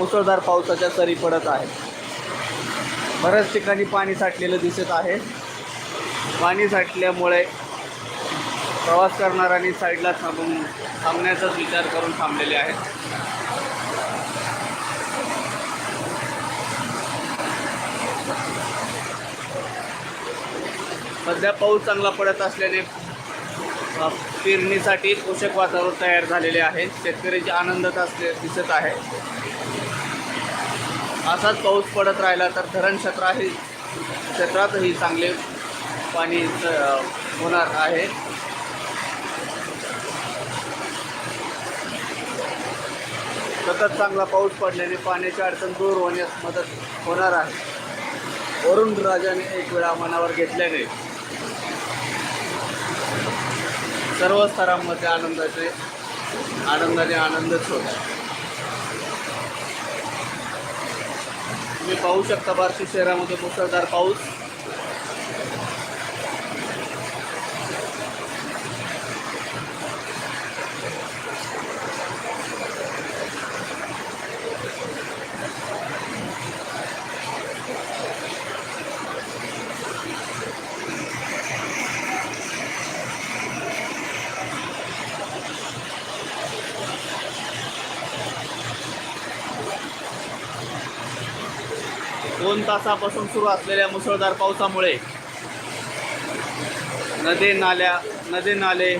मुसळधार पावसाच्या सरी पडत आहेत. बऱ्याच ठिकाणी पाणी साठलेलं दिसत आहे. पाणी साठल्यामुळे प्रवास करणाऱ्यांनी साईडला थांबून थांबण्याचाच विचार करून थांबलेले आहेत. सध्या पाऊस चांगला पडत असल्याने पेरणीसाठी पोषक वातावरण तयार झालेले आहे. शेतकऱ्याची आनंदात असले दिसत आहे. असाच पाऊस पडत राहिला तर धरण क्षेत्राही क्षेत्रातही चांगले पाणी होणार आहे. सतत चांगला पाऊस पडल्याने पाण्याची अडचण दूर होण्यास मदत होणार आहे. वरुण राजाने एक वेळा मनावर घेतल्याने सर्व स्तरांमध्ये आनंदाचे आनंदाने आनंदच होता तुम्ही पाहू शकता बार्शी शहरामध्ये मुसळधार पाऊस. दोन तासापासून सुरू असलेल्या मुसळधार पावसामुळे नदी नाल्या नदी नाले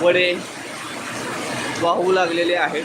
वडे वाहू लागलेले आहेत.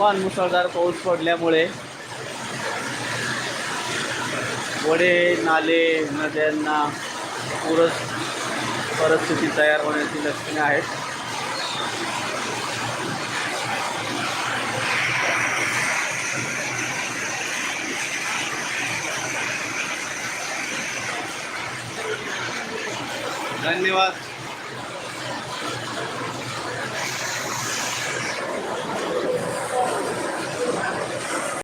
तुफान मुसळधार पाऊस पडल्यामुळे वडे नाले नद्यांना पूरच परिस्थिती तयार होण्याची लक्षणे आहेत. धन्यवाद.